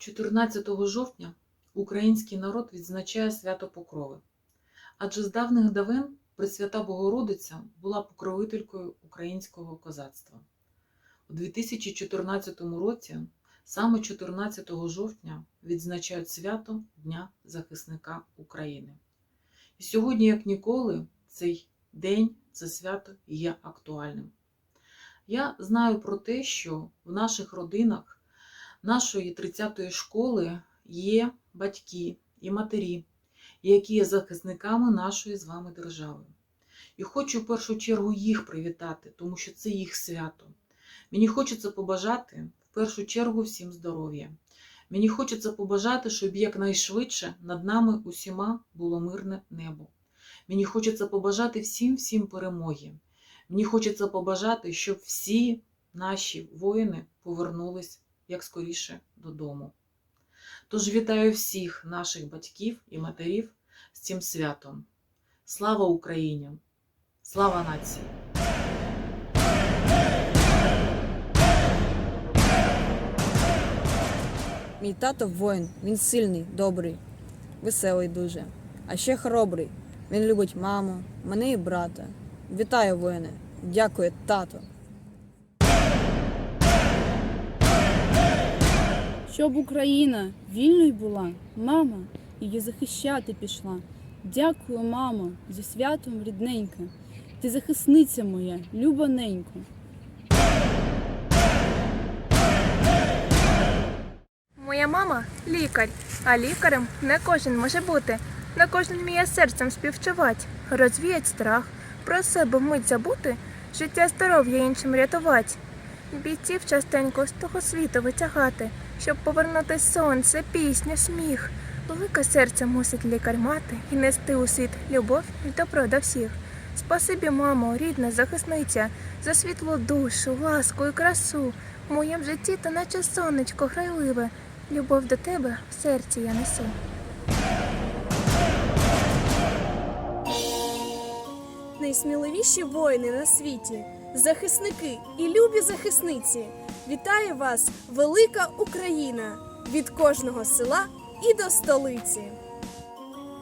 14 жовтня український народ відзначає свято Покрови. Адже з давних давен Пресвята Богородиця була покровителькою українського козацтва. У 2014 році, саме 14 жовтня, відзначають свято Дня захисника України. І сьогодні, як ніколи, цей день, це свято є актуальним. Я знаю про те, що в наших родинах нашої 30-ї школи є батьки і матері, які є захисниками нашої з вами держави. І хочу в першу чергу їх привітати, тому що це їх свято. Мені хочеться побажати в першу чергу всім здоров'я. Мені хочеться побажати, щоб якнайшвидше над нами усіма було мирне небо. Мені хочеться побажати всім всім перемоги. Мені хочеться побажати, щоб всі наші воїни повернулись як скоріше додому. Тож вітаю всіх наших батьків і матерів з цим святом. Слава Україні! Слава нації! Мій тато воїн, він сильний, добрий, веселий дуже, а ще хоробрий. Він любить маму, мене і брата. Вітаю, воїне! Дякую, тато. Щоб Україна вільною була, мама її захищати пішла. Дякую, мамо, зі святом рідненька. Ти захисниця моя, любоненько. Моя мама лікар, а лікарем не кожен може бути. Не кожен вміє серцем співчувати, розвіять страх, про себе вмить забути, життя здоров'я іншим рятувати. Бійців частенько з того світу витягати, щоб повернути сонце, пісню, сміх. Велике серце мусить лікар мати і нести у світ любов і добро до всіх. Спасибі, мамо, рідна захисниця, за світлу душу, ласку і красу. В моєму житті та наче сонечко грайливе, любов до тебе в серці я несу. Найсміливіші воїни на світі, захисники і любі захисниці. Вітає вас, велика Україна! Від кожного села і до столиці.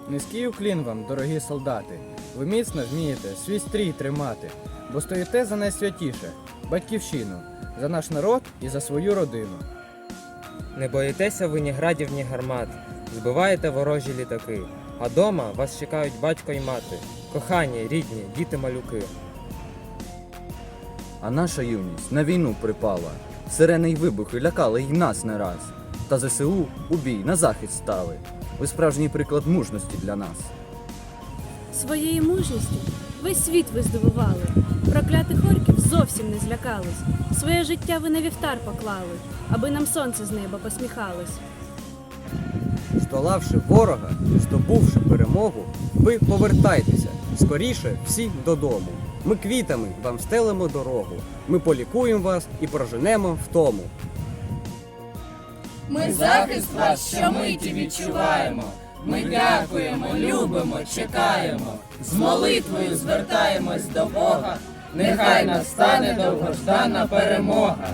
Низький уклін вам, дорогі солдати. Ви міцно вмієте свій стрій тримати, бо стоїте за найсвятіше батьківщину, за наш народ і за свою родину. Не боїтеся ви ні градів, ні гармат, збиваєте ворожі літаки, а дома вас чекають батько й мати, кохані, рідні, діти малюки. А наша юність на війну припала. Сирени й вибухи лякали й нас не раз. Та ЗСУ у бій на захист стали. Ви справжній приклад мужності для нас. Своєю мужністю весь світ ви здивували. Проклятих орків зовсім не злякались. Своє життя ви на вівтар поклали, аби нам сонце з неба посміхалось. Здолавши ворога, здобувши перемогу, ви повертайтеся скоріше всі додому. Ми квітами вам стелимо дорогу. Ми полікуємо вас і проженемо втому. Ми захист вас щомиті відчуваємо. Ми дякуємо, любимо, чекаємо. З молитвою звертаємось до Бога. Нехай настане довгождана перемога.